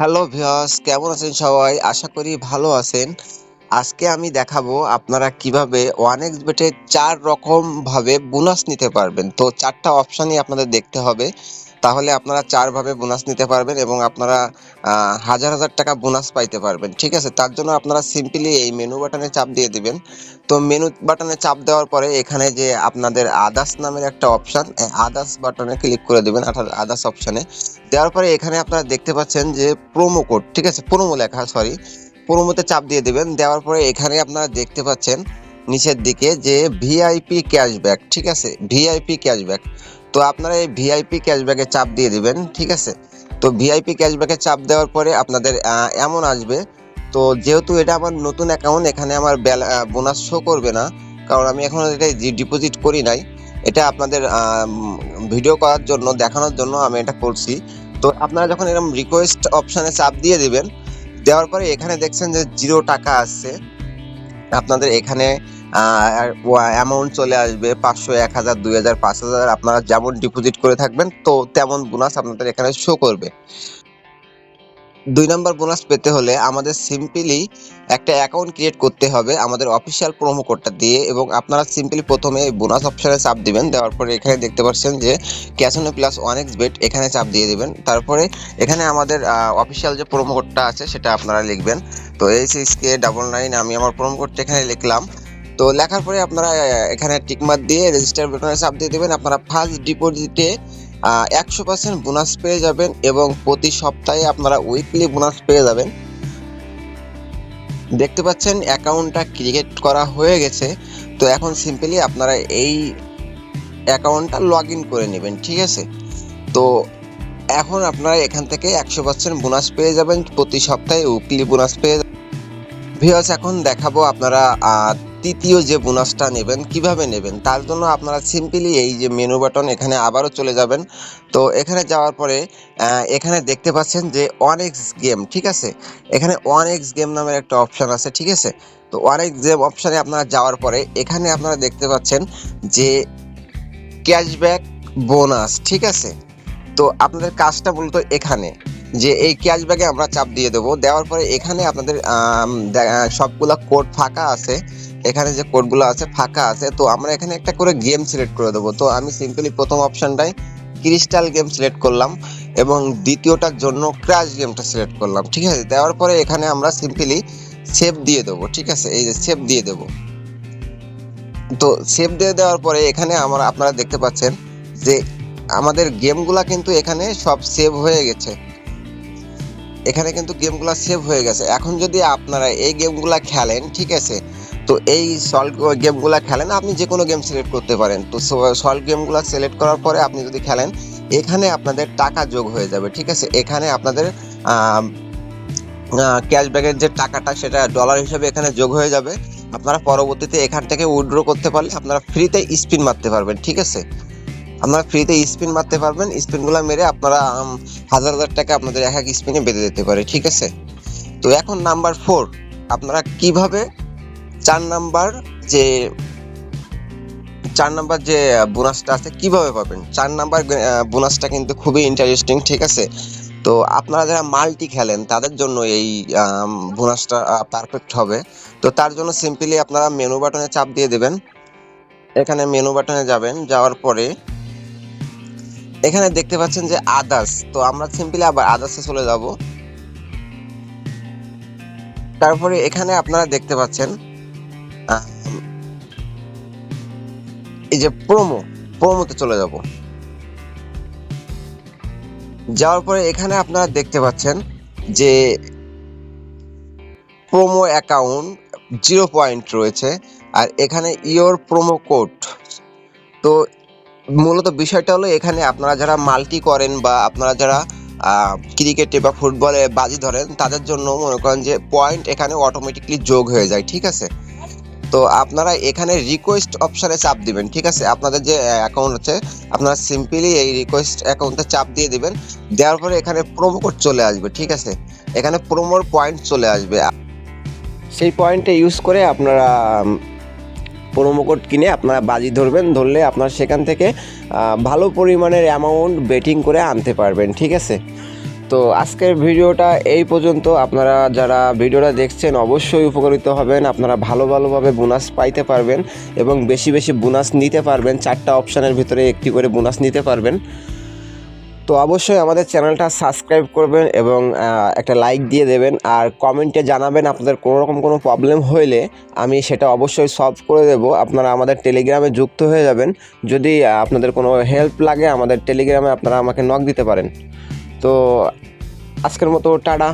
Hello viewers কেমন আছেন সবাই? আশা করি ভালো আছেন। আজকে আমি দেখাবো আপনারা কীভাবে ওয়ানএক্স বেটে চার রকম ভাবে বোনাস নিতে পারবেন। তো ৪ টা অপশনই আপনাদের দেখতে হবে। তাহলে আপনারা চারভাবে বোনাস নিতে পারবেন এবং আপনারা হাজার, হাজার টাকা বোনাস পাইতে পারবেন। ঠিক আছে? তার জন্য আপনারা সিম্পলি এই মেনু বাটনে চাপ দিয়ে দিবেন। তো মেনু বাটনে চাপ দেওয়ার পরে এখানে যে আপনাদের আদার্স নামের একটা অপশন, আদার্স বাটনে ক্লিক করে দিবেন অর্থাৎ আদার্স অপশানে দেওয়ার পরে এখানে আপনারা দেখতে পাচ্ছেন যে প্রোমো কোড, ঠিক আছে? প্রোমো লেখা সরি। প্রোমোতে চাপ দিয়ে দিবেন। দেওয়ার পরে এখানে আপনারা দেখতে পাচ্ছেন নিচের দিকে যে ভিআইপি ক্যাশব্যাক, ঠিক আছে? VIP cashback. তো আপনারা এই ভিআইপি ক্যাশব্যাকে চাপ দিয়ে দিবেন, ঠিক আছে? তো ভিআইপি ক্যাশব্যাকে চাপ দেওয়ার পরে আপনাদের এমন আসবে। তো যেহেতু এটা আমার নতুন অ্যাকাউন্ট এখানে আমার বোনাস শো করবে না। কারণ আমি এখনও এটা ডিপোজিট করি নাই। এটা আপনাদের ভিডিও করার জন্য দেখানোর জন্য আমি এটা করছি। তো আপনারা যখন এরকম রিকোয়েস্ট অপশানে চাপ দিয়ে দিবেন। দেওয়ার পরে এখানে দেখছেন যে জিরো টাকা আসছে। আপনাদের এখানে অ্যামাউন্ট চলে আসবে ৫০০, ১০০০, ২০০০, ৫০০০ আপনারা যেমন ডিপোজিট করে থাকবেন তো তেমন বোনাস আপনাদের এখানে শো করবে। দুই নম্বর বোনাস পেতে হলে আমাদের সিম্পলি একটা অ্যাকাউন্ট ক্রিয়েট করতে হবে আমাদের অফিসিয়াল প্রোমো কোডটা দিয়ে এবং আপনারা সিম্পলি ১ম এ বোনাস অপশনে চাপ দিবেন। দেওয়ার পরে এখানে দেখতে পাচ্ছেন যে ক্যাসিনো প্লাস ওয়ানএক্স বেট এখানে চাপ দিয়ে দিবেন। তারপরে এখানে আমাদের অফিসিয়াল যে প্রোমো কোডটা আছে সেটা আপনারা লিখবেন। তো HHK99 আমি আমার প্রোমো কোডটা এখানে লিখলাম। তো লেখার পরে আপনারা এখানে টিক মার্ক দিয়ে রেজিস্টার বাটনে চাপ দিয়ে দেবেন আপনারা ফার্স্ট ডিপোজিটে একশো পার্সেন্ট বোনাস পেয়ে যাবেন এবং প্রতি সপ্তাহে আপনারা উইকলি বোনাস পেয়ে যাবেন। দেখতে পাচ্ছেন অ্যাকাউন্টটা ক্রিয়েট করা হয়ে গেছে। তো এখন সিম্পলি আপনারা এই অ্যাকাউন্টটা লগইন করে নেবেন, ঠিক আছে? তো এখন আপনারা এখান থেকে ১০০% বোনাস পেয়ে যাবেন। প্রতি সপ্তাহে উইকলি বোনাস পেয়ে ভিউয়ার্স এখন দেখাবো আপনারা ৩য় যে বোনাসটা নেবেন কীভাবে নেবেন? তার জন্য আপনারা সিম্পলি এই যে মেনু বাটন এখানে আবারও চলে যাবেন। তো এখানে যাওয়ার পরে এখানে দেখতে পাচ্ছেন যে ওয়ান এক্স গেম, ঠিক আছে? এখানে ওয়ান এক্স গেম নামের একটা অপশান আছে, ঠিক আছে? তো ওয়ানএক্স গেম অপশানে আপনারা যাওয়ার পরে এখানে আপনারা দেখতে পাচ্ছেন যে ক্যাশব্যাক বোনাস, ঠিক আছে? তো আপনাদের কাজটা মূলত এখানে। যে এই ক্যাশব্যাকে আমরা চাপ দিয়ে দেবো। দেওয়ার পরে এখানে আপনাদের সবগুলা কোড ফাঁকা আছে। এখানে যে কোডগুলো আছে ফাঁকা আছে। তো আমরা এখানে একটা করে গেম সিলেক্ট করে দেবো। তো আমি সিম্পলি ১ম অপশনটায় ক্রিস্টাল গেম সিলেক্ট করলাম এবং দ্বিতীয়টার জন্য ক্র্যাশ গেমটা সিলেক্ট করলাম, ঠিক আছে? দেওয়ার পরে এখানে আমরা সিম্পলি সেভ দিয়ে দেবো, ঠিক আছে? এই যে সেভ দিয়ে দেবো। তো সেভ দিয়ে দেওয়ার পরে এখানে আমরা আপনারা দেখতে পাচ্ছেন যে আমাদের গেমগুলা কিন্তু এখানে সব সেভ হয়ে গেছে। এখানে কিন্তু গেমগুলা সেভ হয়ে গেছে। এখন যদি আপনারা এই গেমগুলা খেলেন, ঠিক আছে? তো এই সল্ট গেমগুলো খেলেন আপনি যে কোনো গেম সিলেক্ট করতে পারেন। তো সল্ট গেমগুলো সিলেক্ট করার পরে আপনি যদি খেলেন এখানে আপনাদের টাকা যোগ হয়ে যাবে, ঠিক আছে? এখানে আপনাদের ক্যাশব্যাকের যে টাকাটা সেটা ডলার হিসেবে এখানে যোগ হয়ে যাবে। আপনারা পরবর্তীতে এখান থেকে উইথড্র করতে পারলে আপনারা ফ্রিতে স্পিন মারতে পারবেন, ঠিক আছে? আপনারা ফ্রিতে স্পিন মারতে পারবেন। স্পিনগুলো মেরে আপনারা হাজার, হাজার টাকা আপনাদের এক, এক স্পিনে বেঁধে দিতে পারে, ঠিক আছে? তো এখন নাম্বার ফোর আপনারা কীভাবে ৪ নাম্বার যে চার নাম্বার যে বোনাসটা আছে কীভাবে পাবেন? চার নাম্বার বোনাসটা কিন্তু খুবই ইন্টারেস্টিং, ঠিক আছে? তো আপনারা যারা মাল্টি খেলেন তাদের জন্য এই বোনাসটা পারফেক্ট হবে। তো তার জন্য সিম্পলি আপনারা মেনু বাটনে চাপ দিয়ে দেবেন এখানে মেনু বাটনে যাবেন। যাওয়ার পরে এখানে দেখতে পাচ্ছেন যে আদার্স। তো আমরা সিম্পলি আবার আদার্সে চলে যাব। তারপরে এখানে আপনারা দেখতে পাচ্ছেন এই যে প্রোমো, প্রোমোতে চলে যাব। যাওয়ার পরে এখানে আপনারা দেখতে পাচ্ছেন যে প্রোমো অ্যাকাউন্ট জিরো পয়েন্ট রয়েছে। আর এখানে ইওর প্রোমো কোড। তো মূলত বিষয়টা হলো এখানে আপনারা যারা মাল্টি করেন বা আপনারা যারা ক্রিকেটে বা ফুটবলে বাজি ধরেন তাদের জন্য মনে করেন যে পয়েন্ট এখানে অটোমেটিক্যালি যোগ হয়ে যায়, ঠিক আছে? তো আপনারা এখানে রিকোয়েস্ট অপশানে চাপ দিবেন, ঠিক আছে? আপনাদের যে অ্যাকাউন্ট আছে আপনারা সিম্পলি এই রিকোয়েস্ট অ্যাকাউন্টে চাপ দিয়ে দিবেন। দেওয়ার পরে এখানে প্রোমো কোড চলে আসবে, ঠিক আছে? এখানে প্রোমোর পয়েন্ট চলে আসবে। সেই পয়েন্টটা ইউজ করে আপনারা প্রোমো কোড কিনে আপনারা বাজি ধরবেন। ধরলে আপনারা সেখান থেকে ভালো পরিমাণের অ্যামাউন্ট বেটিং করে আনতে পারবেন, ঠিক আছে? তো আজকের ভিডিওটা এই পর্যন্ত। আপনারা যারা ভিডিওটা দেখছেন, অবশ্যই উপকৃত হবেন। আপনারা ভালো ভালোভাবে বোনাস পাইতে পারবেন এবং বেশি বেশি বোনাস নিতে পারবেন। চারটা অপশানের ভিতরে একটি করে বোনাস নিতে পারবেন। তো অবশ্যই আমাদের চ্যানেলটা সাবস্ক্রাইব করবেন এবং একটা লাইক দিয়ে দেবেন। আর কমেন্টে জানাবেন আপনাদের কোনো রকম কোনো প্রবলেম হইলে আমি সেটা অবশ্যই সলভ করে দেব। আপনারা আমাদের টেলিগ্রামে যুক্ত হয়ে যাবেন। যদি আপনাদের কোনো হেল্প লাগে, আমাদের টেলিগ্রামে আপনারা আমাকে নক দিতে পারেন। তো আজকের মতো টাটা।